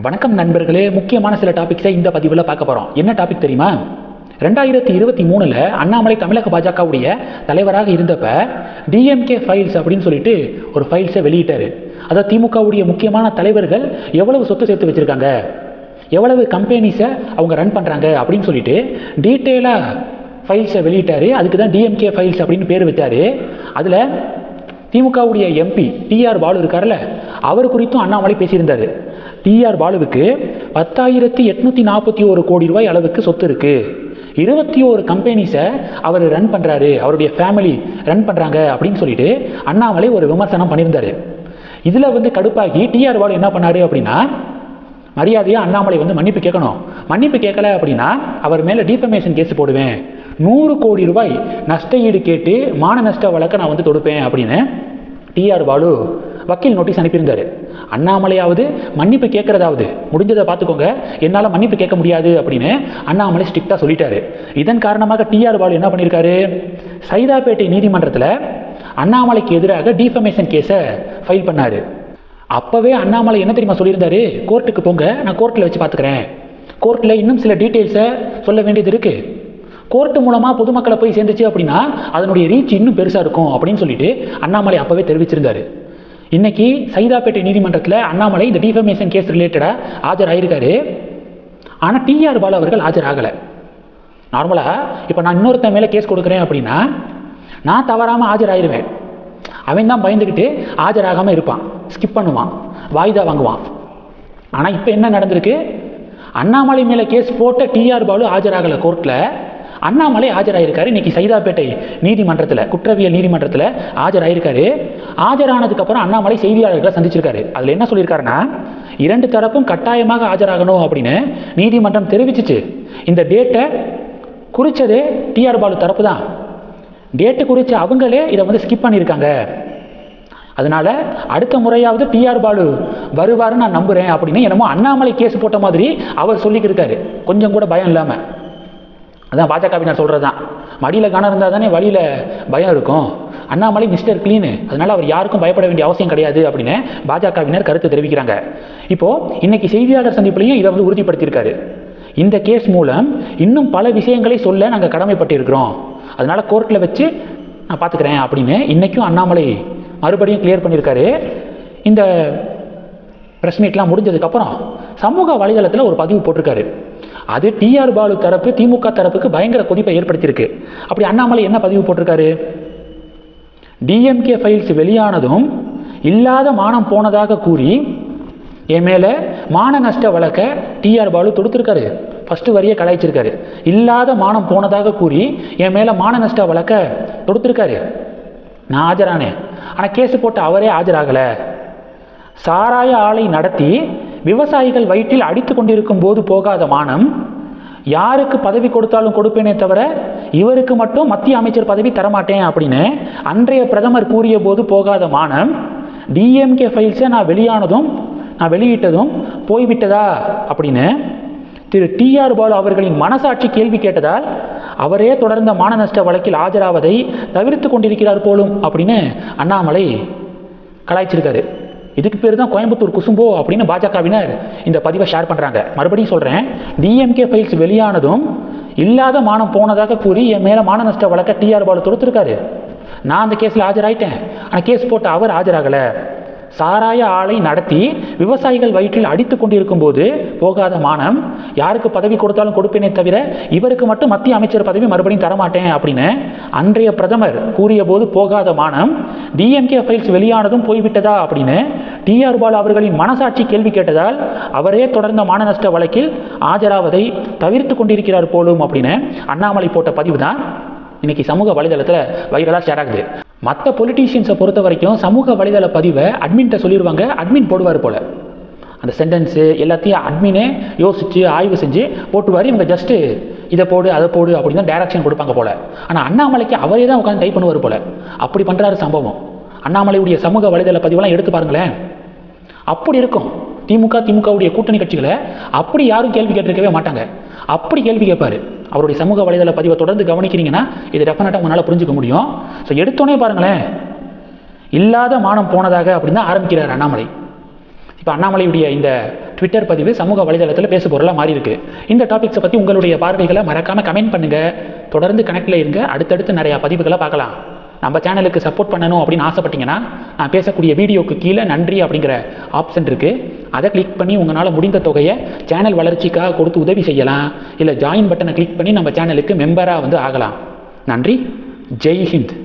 வணக்கம் நண்பர்களே முக்கியமான சில டாபிக்ஸை இந்த பதிவில் பார்க்க போகிறோம் என்ன டாபிக் தெரியுமா? ரெண்டாயிரத்தி இருபத்தி மூணில் அண்ணாமலை தமிழக பாஜகவுடைய தலைவராக இருந்தப்ப டிஎம்கே ஃபைல்ஸ் அப்படின்னு சொல்லிட்டு ஒரு ஃபைல்ஸை வெளியிட்டார். அதாவது திமுகவுடைய முக்கியமான தலைவர்கள் எவ்வளவு சொத்து சேர்த்து வச்சுருக்காங்க? எவ்வளவு கம்பெனிஸை அவங்க ரன் பண்ணுறாங்க அப்படின்னு சொல்லிட்டு டீட்டெயிலாக ஃபைல்ஸை வெளியிட்டார். அதுக்கு தான் டிஎம்கே ஃபைல்ஸ் அப்படின்னு பேர் வச்சார். அதில் திமுகவுடைய எம்பி டிஆர் பாலு இருக்கார்ல அவர் குறித்தும் அண்ணாமலை பேசியிருந்தார். டிஆர் பாலுவுக்கு பத்தாயிரத்தி எட்நூற்றி நாற்பத்தி ஒரு கோடி ரூபாய் அளவுக்கு சொத்து இருக்குது இருபத்தி ஒரு கம்பெனிஸை அவர் ரன் பண்ணுறாரு அவருடைய ஃபேமிலி ரன் பண்ணுறாங்க அப்படின்னு சொல்லிட்டு அண்ணாமலை ஒரு விமர்சனம் பண்ணியிருந்தார். இதில் வந்து கடுப்பாகி டிஆர் பாலு என்ன பண்ணாரு அப்படின்னா மரியாதையாக அண்ணாமலை வந்து மன்னிப்பு கேட்கணும். மன்னிப்பு கேட்கல அப்படின்னா அவர் மேலே டிஃபமேஷன் கேஸ் போடுவேன். நூறு கோடி ரூபாய் நஷ்ட ஈடு கேட்டு மான நஷ்ட வழக்கை நான் வந்து தொடுப்பேன் அப்படின்னு டிஆர் பாலு வக்கீல் நோட்டீஸ் அனுப்பியிருந்தார். அண்ணாமலையாவது மன்னிப்பு கேட்கறதாவது. முடிஞ்சதை பார்த்துக்கோங்க. என்னால் மன்னிப்பு கேட்க முடியாது அப்படின்னு அண்ணாமலை ஸ்ட்ரிக்டாக சொல்லிட்டாரு. இதன் காரணமாக டிஆர் பாலு என்ன பண்ணியிருக்காரு? சைதாப்பேட்டை நீதிமன்றத்தில் அண்ணாமலைக்கு எதிராக டிஃபமேஷன் கேஸை ஃபைல் பண்ணார். அப்போவே அண்ணாமலை என்ன தெரியுமா சொல்லியிருந்தாரு? கோர்ட்டுக்கு போங்க நான் கோர்ட்டில் வச்சு பார்த்துக்கிறேன். கோர்ட்டில் இன்னும் சில டீட்டெயில்ஸை சொல்ல வேண்டியது இருக்குது கோர்ட்டு மூலமாக பொதுமக்களை போய் சேர்ந்துச்சு அப்படின்னா அதனுடைய ரீச் இன்னும் பெருசாக இருக்கும் அப்படின்னு சொல்லிட்டு அண்ணாமலை அப்போவே தெரிவிச்சிருந்தாரு. இன்னைக்கு சைதாப்பேட்டை நீதிமன்றத்தில் அண்ணாமலை இந்த டிஃபமேஷன் கேஸ் ரிலேட்டடாக ஆஜராயிருக்காரு. ஆனால் டிஆர் பாலு அவர்கள் ஆஜர் ஆகலை நார்மலாக இப்போ நான் இன்னொருத்தன் மேலே கேஸ் கொடுக்குறேன் அப்படின்னா நான் தவறாமல் ஆஜராயிருவேன். அவன் தான் பயந்துக்கிட்டு ஆஜராகாமல் இருப்பான். ஸ்கிப் பண்ணுவான். வாய்தா வாங்குவான். ஆனால் இப்போ என்ன நடந்திருக்கு? அண்ணாமலை மேலே கேஸ் போட்ட டிஆர் பாலு ஆஜராகலை கோர்ட்டில் அண்ணாமலை ஆஜராயிருக்காரு. இன்னைக்கு சைதாப்பேட்டை நீதிமன்றத்தில் குற்றவியல் நீதிமன்றத்தில் ஆஜராயிருக்காரு. ஆஜரானதுக்கப்புறம் அண்ணாமலை செய்தியாளர்களை சந்திச்சிருக்காரு. அதில் என்ன சொல்லியிருக்காருன்னா இரண்டு தரப்பும் கட்டாயமாக ஆஜராகணும் அப்படின்னு நீதிமன்றம் தெரிவிச்சிச்சு. இந்த டேட்டை குறித்ததே டிஆர் பாலு தரப்பு தான். டேட்டு குறித்து அவங்களே இதை வந்து ஸ்கிப் பண்ணியிருக்காங்க. அதனால அடுத்த முறையாவது டிஆர் பாலு வருவாருன்னு நான் நம்புகிறேன் அப்படின்னு என்னமோ அண்ணாமலை கேஸ் போட்ட மாதிரி அவர் சொல்லிக்கிருக்காரு. கொஞ்சம் கூட பயம் இல்லாமல் அதான் பாஜகவினர் சொல்கிறது தான் மடியில் கணம் இருந்தால் தானே வழியில் பயம் இருக்கும். அண்ணாமலை மிஸ்டர் க்ளீனு அதனால் அவர் யாருக்கும் பயப்பட வேண்டிய அவசியம் கிடையாது அப்படின்னு பாஜகவினர் கருத்து தெரிவிக்கிறாங்க. இப்போது இன்றைக்கி செய்தியாளர் சந்திப்புலையும் இதை வந்து உறுதிப்படுத்தியிருக்காரு. இந்த கேஸ் மூலம் இன்னும் பல விஷயங்களை சொல்ல நாங்கள் கடமைப்பட்டிருக்கிறோம். அதனால் கோர்ட்டில் வச்சு நான் பார்த்துக்கிறேன் அப்படின்னு இன்றைக்கும் அண்ணாமலை மறுபடியும் கிளியர் பண்ணியிருக்காரு. இந்த ப்ரெஸ் மீட்லாம் முடிஞ்சதுக்கப்புறம் சமூக வலைதளத்தில் ஒரு பதிவு போட்டிருக்காரு. அது டிஆர் பாலு தரப்பு திமுக தரப்புக்கு பயங்கர கொதிப்பை ஏற்படுத்தியிருக்கு. அப்படி அண்ணாமலை என்ன பதிவு போட்டிருக்காரு? டிஎம்கே ஃபைல்ஸ் வெளியானதும் இல்லாத மானம் போனதாக கூறி என் மேலே மான நஷ்ட வழக்கை டிஆர் பாலு தொடுத்திருக்காரு. ஃபஸ்ட்டு வரியை கலாய்ச்சிருக்காரு. இல்லாத மானம் போனதாக கூறி என் மேலே மான நஷ்ட வழக்கை தொடுத்திருக்காரு. நான் ஆஜரானேன். ஆனால் கேஸ் போட்டு அவரே ஆஜராகலை. சாராய ஆலை நடத்தி விவசாயிகள் வயிற்றில் அடித்து கொண்டிருக்கும் போது போகாத மானம் யாருக்கு பதவி கொடுத்தாலும் கொடுப்பேனே தவிர இவருக்கு மட்டும் மத்திய அமைச்சர் பதவி தரமாட்டேன் அப்படின்னு அன்றைய பிரதமர் கூறிய போது போகாத மானம் டிஎம்கே ஃபைல்ஸை நான் வெளியானதும் நான் வெளியிட்டதும் போய்விட்டதா அப்படின்னு திரு டிஆர் பாலு அவர்களின் மனசாட்சி கேள்வி கேட்டதால் அவரே தொடர்ந்த மான நஷ்ட வழக்கில் ஆஜராவதை தவிர்த்து கொண்டிருக்கிறார் போலும் அப்படின்னு அண்ணாமலை கலாய்ச்சிருக்காரு. இதுக்கு பேர் தான் கோயம்புத்தூர் குசும்போ அப்படின்னு பாஜகவினர் இந்த பதிவை ஷேர் பண்ணுறாங்க மறுபடியும் சொல்கிறேன் டிஎம்கே ஃபைல்ஸ் வெளியானதும் இல்லாத மானம் போனதாக கூறி என் மேலே மான நஷ்ட வழக்க டிஆர் பாலு தொடுத்திருக்காரு. நான் அந்த கேஸில் ஆஜராயிட்டேன். ஆனால் கேஸ் போட்ட அவர் ஆஜராகலை. சாராய ஆலை நடத்தி விவசாயிகள் வயிற்றில் அடித்து கொண்டிருக்கும் போது போகாத மானம் யாருக்கு பதவி கொடுத்தாலும் கொடுப்பேனே தவிர இவருக்கு மட்டும் மத்திய அமைச்சர் பதவி மறுபடியும் தரமாட்டேன் அப்படின்னு அன்றைய பிரதமர் கூறிய போது போகாத மானம் டிஎம்கே ஃபைல்ஸ் வெளியானதும் போய்விட்டதா அப்படின்னு டிஆர் பாலு அவர்களின் மனசாட்சி கேள்வி கேட்டதால் அவரே தொடர்ந்த மான நஷ்ட வழக்கில் ஆஜராவதை தவிர்த்து கொண்டிருக்கிறார் போலும் அப்படின்னு அண்ணாமலை போட்ட பதிவு தான் இன்னைக்கு சமூக வலைதளத்தில் வைரலாக ஷேர் ஆகுது. மற்ற பொலிட்டீஷியன்ஸை பொறுத்த வரைக்கும் சமூக வலைதள பதிவை அட்மின்ட்ட சொல்லிடுவாங்க அட்மின் போடுவார் போல். அந்த சென்டென்ஸு எல்லாத்தையும் அட்மினே யோசித்து ஆய்வு செஞ்சு போட்டுவார் இவங்க ஜஸ்ட்டு இதை போடு அதை போடு அப்படின்னு தான் டேரக்ஷன் கொடுப்பாங்க போல். ஆனால் அண்ணாமலைக்கு அவரே தான் உட்காந்து டைப் பண்ணுவார் போல். அப்படி பண்ணுறாரு சம்பவம். அண்ணாமலையுடைய சமூக வலைதள பதிவெல்லாம் எடுத்து பாருங்களேன். அப்படி இருக்கும். திமுக திமுகவுடைய கூட்டணி கட்சிகளை அப்படி யாரும் கேள்வி கேட்டிருக்கவே மாட்டாங்க. அப்படி கேள்வி கேட்பாரு. அவருடைய சமூக வலைதள பதிவை தொடர்ந்து கவனிக்கிறீங்கன்னா இது டெஃபினட்டாக உங்களால் புரிஞ்சுக்க முடியும். ஸோ எடுத்தோன்னே பாருங்களேன். இல்லாத மானம் போனதாக அப்படின்னு தான் ஆரம்பிக்கிறார் அண்ணாமலை. இப்போ அண்ணாமலையுடைய இந்த ட்விட்டர் பதிவு சமூக வலைதளத்தில் பேசு பொருளாக மாறி இருக்கு இந்த டாபிக்ஸை பற்றி உங்களுடைய பார்வைகளை மறக்காமல் கமெண்ட் பண்ணுங்கள் தொடர்ந்து கனெக்டில் இருங்க. அடுத்தடுத்து நிறையா பதிவுகளை பார்க்கலாம். நம்ம சேனலுக்கு சப்போர்ட் பண்ணணும் அப்படின்னு ஆசைப்பட்டீங்கன்னா நான் பேசக்கூடிய வீடியோக்கு கீழே நன்றி அப்படிங்கிற ஆப்ஷன் இருக்குது அதை கிளிக் பண்ணி உங்களால் முடிந்த தொகையை சேனல் வளர்ச்சிக்காக கொடுத்து உதவி செய்யலாம். இல்லை ஜாயின் பட்டனை கிளிக் பண்ணி நம்ம சேனலுக்கு மெம்பராக வந்து ஆகலாம். நன்றி. ஜெய் ஹிந்த்.